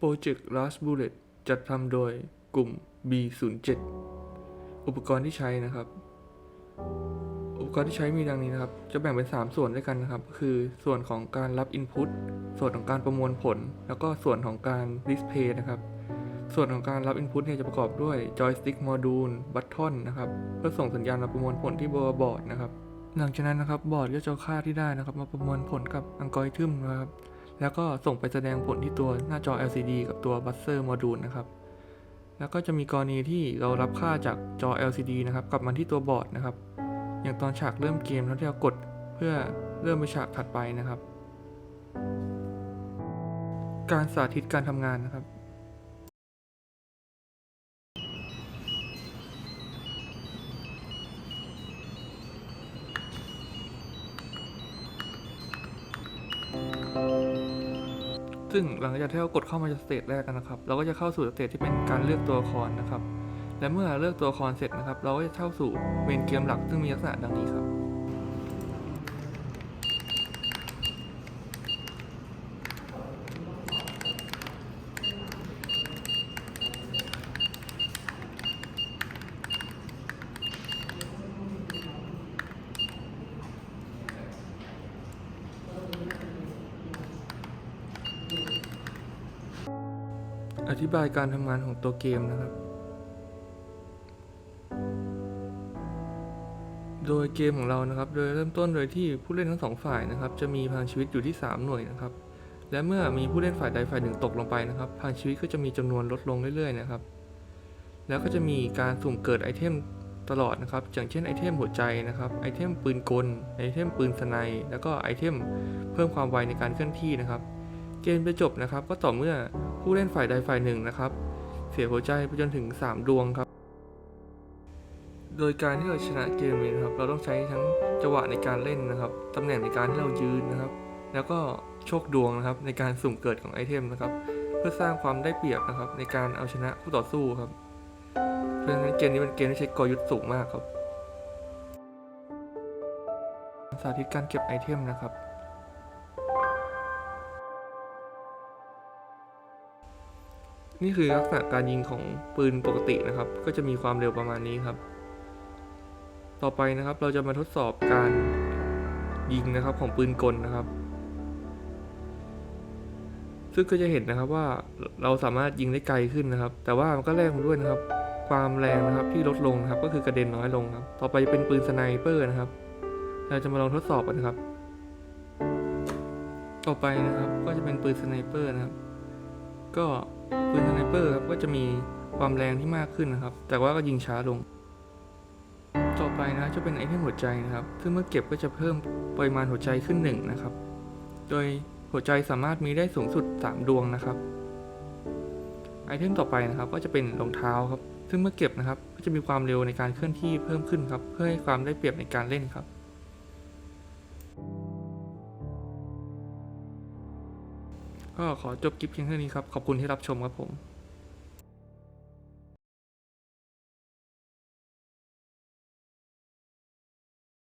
Project Last Bullet จัดทำโดยกลุ่ม B07 อุปกรณ์ที่ใช้นะครับ อุปกรณ์ที่ใช้มีดังนี้นะครับ จะแบ่งเป็น 3 ส่วนด้วยกันนะครับ คือส่วนของการรับ Input ส่วนของการประมวลผล แล้วก็ส่วนของการ Display นะครับ ส่วนของการรับ Input เนี่ยจะประกอบด้วย Joystick Module Button นะครับ เพื่อส่งสัญญาณมาประมวลผลที่บอร์ดนะครับ หลังจากนั้นนะครับบอร์ดก็จะค่าที่ได้นะครับ มาประมวลผลกับอัลกอริทึมนะครับ แล้วก็ส่งไปแสดงผลที่ตัวหน้าจอ LCD กับตัวบัสเซอร์โมดูลนะครับ แล้วก็จะมีกรณีที่เรารับค่าจากจอ LCD นะครับกลับมาที่ตัวบอร์ดนะครับ อย่างตอนฉากเริ่มเกมแล้วที่เรากดเพื่อเริ่มไปฉากถัดไปนะครับ การสาธิตการทำงานนะครับ ซึ่งหลังจากที่เรากดเข้ามาสเตจแรกกันนะครับ เราก็จะเข้าสู่สเตจที่เป็นการเลือกตัวละครนะครับ และเมื่อเลือกตัวละครเสร็จนะครับ เราก็จะเข้าสู่เมนเกมหลักซึ่งมีลักษณะดังนี้ครับ อธิบายการทำงานของตัวเกมนะครับ โดยเกมของเรานะครับ โดยเริ่มต้นโดยที่ผู้เล่นทั้งสองฝ่ายนะครับ จะมีพลังชีวิตอยู่ที่ 3 หน่วยนะครับ และเมื่อมีผู้เล่นฝ่ายใดฝ่ายหนึ่งตกลงไปนะครับ พลังชีวิตก็จะมีจำนวนลดลงเรื่อยๆนะครับ แล้วก็จะมีการสุ่มเกิดไอเทมตลอดนะครับ อย่างเช่นไอเทมหัวใจนะครับ ไอเทมปืนกล ไอเทมปืนสไนแล้วก็ไอเทมเพิ่มความไวในการเคลื่อนที่นะครับ เกมจะจบนะครับ ก็ต่อเมื่อผู้เล่นฝ่ายใดฝ่ายหนึ่งนะครับ เสียหัวใจไปจนถึง 3 ดวงครับ โดยการที่เราชนะเกมนี้นะครับ เราต้องใช้ทั้งจังหวะในการเล่นนะครับตำแหน่งในการที่เรายืนนะครับ แล้วก็โชคดวงนะครับ ในการสุ่มเกิดของไอเทมนะครับ เพื่อสร้างความได้เปรียบนะครับ ในการเอาชนะคู่ต่อสู้ครับเพราะฉะนั้นเกมนี้เป็นเกมที่ใช้กลยุทธ์สูงมากครับ สาธิตการเก็บไอเทมนะครับ นี่คือลักษณะการยิงของปืนปกตินะครับ ก็จะมีความเร็วประมาณนี้ครับ ต่อไปนะครับเราจะมาทดสอบการยิงนะครับของปืนกลนะครับ ซึ่งก็จะเห็นนะครับว่าเราสามารถยิงได้ไกลขึ้นนะครับ แต่ว่ามันก็แลกมาด้วยนะครับ ความแรงนะครับที่ลดลงนะครับ ก็คือกระเด็นน้อยลงครับ ต่อไปเป็นปืนสไนเปอร์นะครับ เราจะมาลองทดสอบกันนะครับ ต่อไปนะครับก็จะเป็นปืนสไนเปอร์นะครับ ก็ ปืนสไนเปอร์ครับก็จะมีความแรงที่มากขึ้นนะครับ แต่ว่าก็ยิงช้าลง ต่อไปนะจะเป็นไอเทมหัวใจนะครับ ซึ่งเมื่อเก็บก็จะเพิ่มปริมาณหัวใจขึ้นหนึ่งนะครับ โดยหัวใจสามารถมีได้สูงสุด 3 ดวงนะครับ ไอเทมต่อไปนะครับ ก็จะเป็นรองเท้าครับ ซึ่งเมื่อเก็บนะครับ ก็จะมีความเร็วในการเคลื่อนที่เพิ่มขึ้นครับ เพื่อให้ความได้เปรียบในการเล่นครับ ก็ขอจบคลิปเพียงเท่านี้ครับ ขอบคุณที่รับชมครับผม